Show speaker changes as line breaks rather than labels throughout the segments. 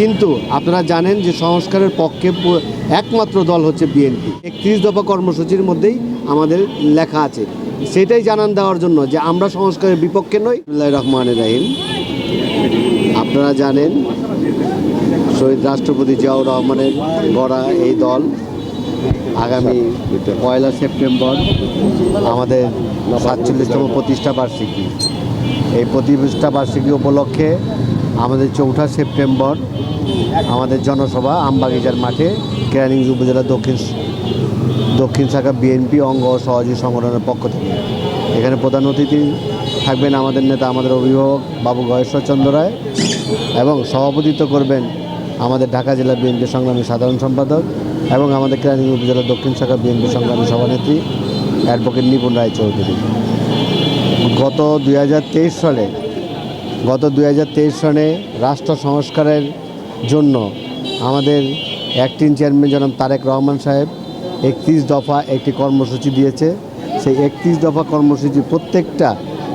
কিন্তু আপনারা জানেন যে সংস্কারের পক্ষে একমাত্র দল হচ্ছে বিএনপি। একত্রিশ দফা কর্মসূচির মধ্যেই আমাদের লেখা আছে। সেটাই জানান দেওয়ার জন্য যে আমরা সংস্কারের বিপক্ষে নই। রহমান রাহিম। আপনারা জানেন, শহীদ রাষ্ট্রপতি জিয়াউর রহমানের গড়া এই দল আগামী পয়লা সেপ্টেম্বর আমাদের সাতচল্লিশতম প্রতিষ্ঠা বার্ষিকী। এই প্রতিষ্ঠা বার্ষিকী উপলক্ষে আমাদের চৌঠা সেপ্টেম্বর আমাদের জনসভা আমবাগিচার মাঠে, কেরানীগঞ্জ উপজেলা দক্ষিণ দক্ষিণ শাখা বিএনপি অঙ্গ ও সহযোগী সংগঠনের পক্ষ থেকে। এখানে প্রধান অতিথি থাকবেন আমাদের নেতা, আমাদের অভিভাবক বাবু গয়েশ্বরচন্দ্র রায় এবং সভাপতিত্ব করবেন আমাদের ঢাকা জেলা বিএনপি সংগ্রামী সাধারণ সম্পাদক এবং আমাদের কেরানীগঞ্জ উপজেলা দক্ষিণ শাখা বিএনপি সংগ্রামী সভানেত্রী অ্যাডভোকেট নিপুণ রায় চৌধুরী। গত দুই হাজার তেইশ সালে, গত দুই সালে রাষ্ট্র সংস্কারের জন্য আমাদের অ্যাক্টিং চেয়ারম্যান জনাব তারেক রহমান সাহেব একত্রিশ দফা একটি কর্মসূচি দিয়েছে। সেই একত্রিশ দফা কর্মসূচি প্রত্যেকটা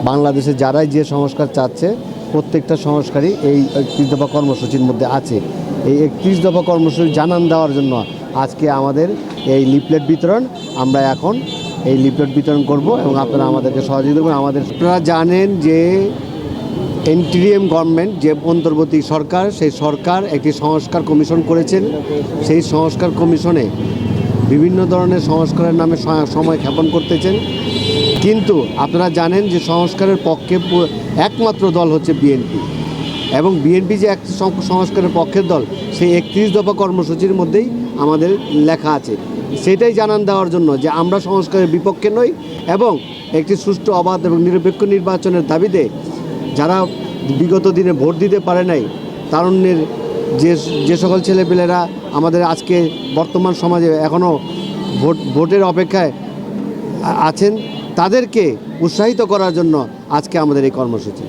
বাংলাদেশে যারাই যে সংস্কার চাচ্ছে, প্রত্যেকটা সংস্কারই এই একত্রিশ দফা কর্মসূচির মধ্যে আছে। এই একত্রিশ দফা কর্মসূচি জানান দেওয়ার জন্য আজকে আমাদের এই লিফলেট বিতরণ, আমরা এখন এই লিফলেট বিতরণ করব এবং আপনারা আমাদেরকে সহযোগিতা করবেন। আমাদের আপনারা জানেন যে এনটিরিএম গভর্নমেন্ট যে অন্তর্বর্তী সরকার, সেই সরকার একটি সংস্কার কমিশন করেছেন। সেই সংস্কার কমিশনে বিভিন্ন ধরনের সংস্কারের নামে সময় ক্ষেপণ করতেছেন। কিন্তু আপনারা জানেন যে সংস্কারের পক্ষে একমাত্র দল হচ্ছে বিএনপি। এবং বিএনপি যে এক সংস্কারের পক্ষের দল, সেই একত্রিশ দফা কর্মসূচির মধ্যেই আমাদের লেখা আছে। সেটাই জানান দেওয়ার জন্য যে আমরা সংস্কারের বিপক্ষে নই এবং একটি সুষ্ঠু, অবাধ এবং নিরপেক্ষ নির্বাচনের দাবিতে যারা বিগত দিনে ভোট দিতে পারে নাই, তারুণ্যের যে যে সকল ছেলেপেলেরা আমাদের আজকে বর্তমান সমাজে এখনও ভোট, ভোটের অপেক্ষায় আছেন, তাদেরকে উৎসাহিত করার জন্য আজকে আমাদের এই কর্মসূচি।